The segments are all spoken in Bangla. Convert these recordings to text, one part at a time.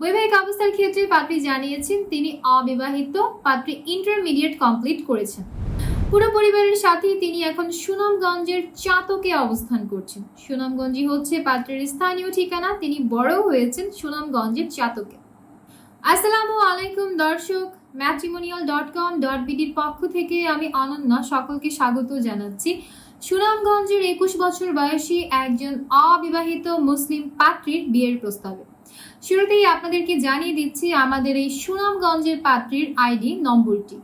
বৈবাহিক অবস্থার ক্ষেত্রে পাত্রী জানিয়েছেন, তিনি অবিবাহিত, পাত্রী ইন্টারমিডিয়েট কমপ্লিট করেছেন। পুরো পরিবারের সাথে তিনি এখন সুনামগঞ্জের চাতকে অবস্থান করছেন। সুনামগঞ্জই হচ্ছে পাত্রের স্থানীয় ঠিকানা, তিনি বড় হয়েছেন সুনামগঞ্জের চাতকে। আসসালামু আলাইকুম দর্শক ম্যাট্রিমোনিয়াল ডট কম ডট বিডির পক্ষ থেকে আমি অনন্যা সকলকে স্বাগত জানাচ্ছি। সুনামগঞ্জের একুশ বছর বয়সী একজন অবিবাহিত মুসলিম পাত্রীর বিয়ের প্রস্তাবে। শুরুতেই আপনাদেরকে জানিয়ে দিচ্ছি আমাদের এই সুনামগঞ্জের পাত্রীর আইডি নম্বরটি।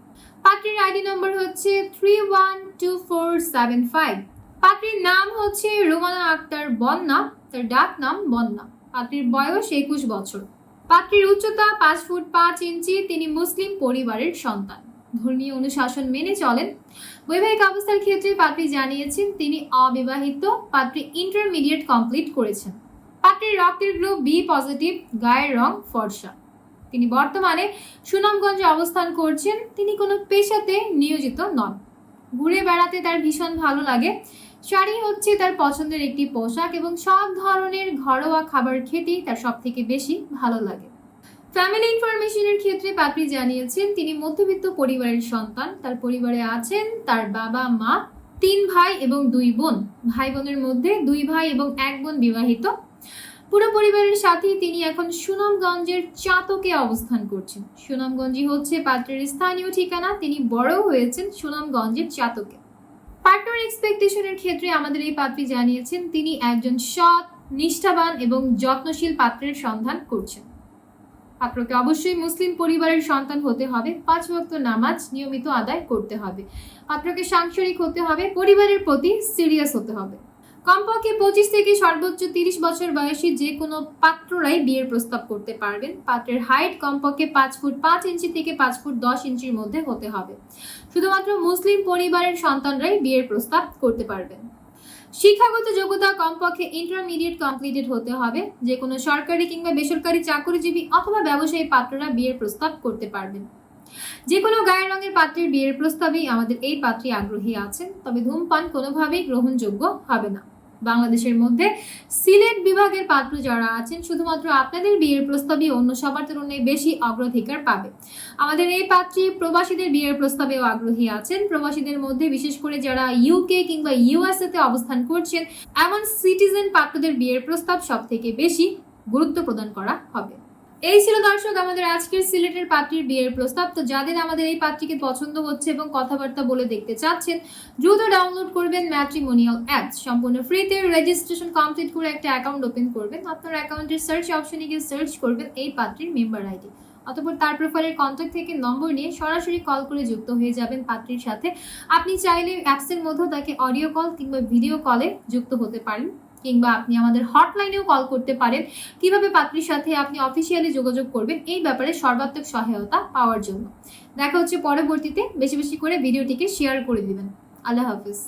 পাত্রীর আইডি নম্বর হচ্ছে three one two four seven five পাত্রীর নাম হচ্ছে রুমানা আক্তার বন্যা, তার ডাক নাম বন্যা। পাত্রীর বয়স একুশ বছর। পাত্রীর উচ্চতা পাঁচ ফুট পাঁচ ইঞ্চি, তিনি মুসলিম পরিবারের সন্তান। ধর্মীয় অনুশাসন মেনে চলেন। বৈবাহিক অবস্থার ক্ষেত্রে পাত্রী জানিয়েছেন, তিনি অবিবাহিত, পাত্রী ইন্টারমিডিয়েট কমপ্লিট করেছেন। পাত্রীর রক্তের গ্রুপ বি পজিটিভ, গায়ের রং ফর্সা। তিনি বর্তমানে সুনামগঞ্জে অবস্থান করছেন। তিনি কোনো পেশাতে নিয়োজিত নন। ঘুরে বেড়াতে তার ভীষণ ভালো লাগে। শাড়ি হচ্ছে তার পছন্দের একটি পোশাক এবং সব ধরনের ঘরোয়া খাবার খেতেই তার সব থেকে বেশি ভালো লাগে। ফ্যামিলি ইনফরমেশনের ক্ষেত্রে পাত্রী জানিয়েছেন, তিনি মধ্যবিত্ত পরিবারের সন্তান। তার পরিবারে আছেন তার বাবা, মা, তিন ভাই এবং দুই বোন। ভাই বোনের মধ্যে দুই ভাই এবং এক বোন বিবাহিত। পুরো পরিবারের সাথে তিনি এখন সুনামগঞ্জের চাতকে অবস্থান করছেন। সুনামগঞ্জই হচ্ছে পাত্রের স্থানীয় ঠিকানা। তিনি বড় হয়েছেন সুনামগঞ্জের চাতকে। পার্টনার এক্সপেকটেশনের ক্ষেত্রে আমাদের এই পাত্রী জানিয়েছেন, তিনি একজন সৎ, নিষ্ঠাবান এবং যত্নশীল পাত্রের সন্ধান করছেন। পাত্রকে অবশ্যই মুসলিম পরিবারের সন্তান হতে হবে। পাঁচ ভক্ত নামাজ নিয়মিত আদায় করতে হবে। পাত্রকে সাংসারিক হতে হবে। পরিবারের প্রতি সিরিয়াস হতে হবে। কমপক্ষে পঁচিশ থেকে সর্বোচ্চ তিরিশ বছর বয়সী যে কোনো পাত্ররাই বিয়ের প্রস্তাব করতে পারবেন। পাত্রের হাইট কমপক্ষে পাঁচ ফুট পাঁচ ইঞ্চি থেকে পাঁচ ফুট দশ ইঞ্চির মধ্যে হতে হবে। শুধুমাত্র মুসলিম পরিবারের সন্তানরাই বিয়ের প্রস্তাব করতে পারবেন। শিক্ষাগত যোগ্যতা কমপক্ষে ইন্টারমিডিয়েট কমপ্লিটেড হতে হবে। যে কোনো সরকারি কিংবা বেসরকারি চাকরিজীবী অথবা ব্যবসায়ী পাত্ররা বিয়ের প্রস্তাব করতে পারবেন। যে কোনো গায়ের রঙের পাত্রের বিয়ের প্রস্তাবেই আমাদের এই পাত্রী আগ্রহী আছেন। তবে ধূমপান কোনোভাবেই গ্রহণযোগ্য হবে না। বাংলাদেশের মধ্যে। সিলেট বিভাগের পাত্র যারা আছেন, শুধুমাত্র আপনাদের বিয়ের প্রস্তাবই অন্য সবার তুলনায় বেশি অগ্রাধিকার পাবে। আমাদের এই পাত্রী প্রবাসীদের বিয়ের প্রস্তাবেও আগ্রহী আছেন। প্রবাসীদের মধ্যে বিশেষ করে যারা ইউকে কিংবা ইউএসএ তে অবস্থান করছেন, এমন সিটিজেন পাত্রদের বিয়ের প্রস্তাব সব থেকে বেশি গুরুত্ব প্রদান করা হবে। এই ছিল দর্শক আমাদের আজকের সিলেটের পাত্রীর বিয়ের প্রস্তাব। তো যাদের আমাদের এই পাত্রীকে পছন্দ হচ্ছে এবং কথাবার্তা বলে দেখতে চাচ্ছেন, দ্রুত ডাউনলোড করবেন ম্যাট্রিমোনিয়াল অ্যাপস সম্পূর্ণ ফ্রিতে রেজিস্ট্রেশন কমপ্লিট করে একটা অ্যাকাউন্ট ওপেন করবেন। আপনার অ্যাকাউন্টের সার্চ অপশনে গিয়ে সার্চ করবেন এই পাত্রীর মেম্বার আইডি অতপর তার প্রোফাইলের কন্ট্যাক্ট থেকে নম্বর নিয়ে সরাসরি কল করে যুক্ত হয়ে যাবেন পাত্রীর সাথে। আপনি চাইলে অ্যাপসের মধ্যেও তাকে অডিও কল কিংবা ভিডিও কলে যুক্ত হতে পারেন। কিংবা আপনি আমাদের হটলাইনেও কল করতে পারেন। কীভাবে পাত্রীর সাথে আপনি অফিসিয়ালি যোগাযোগ করবেন, এই ব্যাপারে সর্বাত্মক সহায়তা পাওয়ার জন্য। দেখা হচ্ছে পরবর্তীতে। বেশি বেশি করে ভিডিওটিকে শেয়ার করে দিবেন। আল্লাহ হাফিজ।